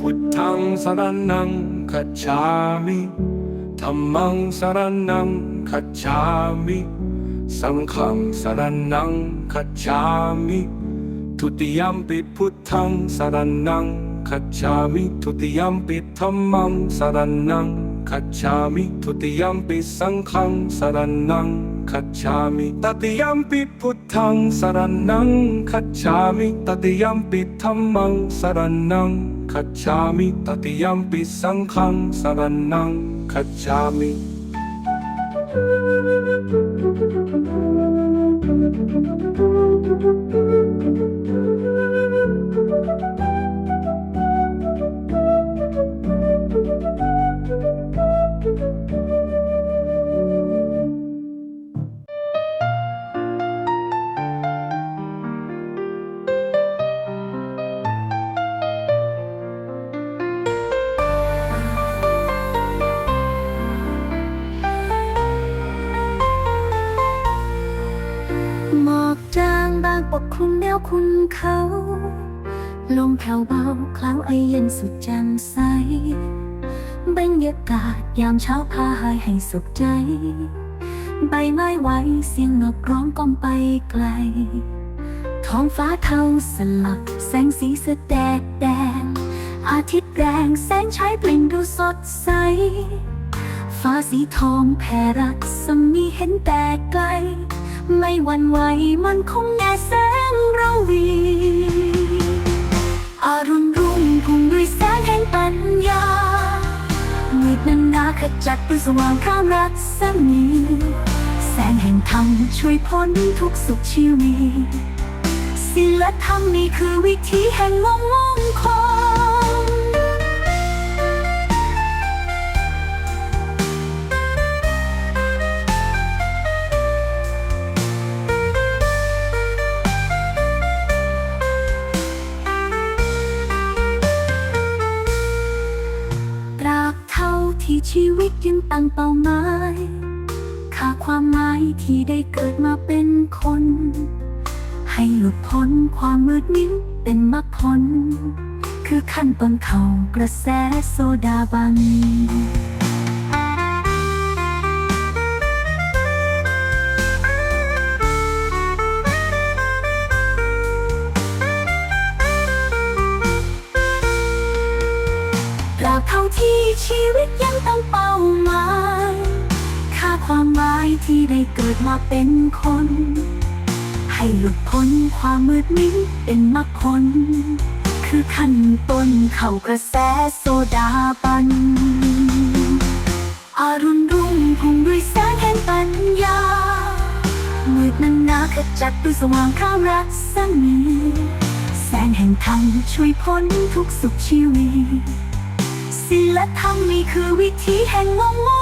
พุทธังสรณังคัจฉามิธัมมังสรณังคัจฉามิสังฆังสรณังคัจฉามิทุติยมปิพุทธังสรณังคัจฉามิทุติยมปิธัมมังสรณัง คัจฉามิทุติยมปิสังฆังสรนังคัจฉามิตติยมปิพุทธังสรนังคัจฉามิตติยมปิธรรมังสรนังคัจฉามิตติยมปิสังฆังสรนังคัจฉามิ ปกคลุมแนวคุณเขา ลมแผ่วเบาคล้าวไอเย็นสุดแจ่มใสบรรยากาศยามเช้าพาหายให้สุขใจ ใบไม้ไหวเสียงนกร้องก้องไปไกล ท้องฟ้าเทาสลับแสงสีสแสดแดง อาทิตย์แรงแสงฉายเปล่งดูสดใส ฟ้าสีทองแผ่รัศมีเห็นแต่ไกล ไม่หวั่นไหวมันคงแน่แสงเระวีอารุณรุ่งพุ่งด้วยแสงแห่งปัญญามืดนันนาขจัดด้วยสว่างข้ามรัศมีแสงแห่งธรรมช่วยพ้นทุกสุขชีวิตศิลธรรมนี่คือวิธีแห่งมงมง ชีวิตยังตั้งเป้าหมายค่าความหมายที่ได้เกิดมาเป็นคน ให้หลุดพ้นความมืดมิดเป็นมรรคผลคือขั้นต้นเขากระแสโซดาบัน ที่ชีวิตยังต้องเป้าหมายค่าความหมายที่ได้เกิดมาเป็นคน ให้หลุดพ้นความมืดมิดเป็นมรรคผลคือขั้นต้นเข้ากระแสโซดาบัน อารุณรุ่งพุ่งด้วยแสงแห่งปัญญา มืดนั้นนาขจัดด้วยสว่างข้ามรัศมี แสงแห่งธรรมช่วยพ้นทุกสุขชีวิต ศิลธรรมนี่คือวิธีแห่งมงมง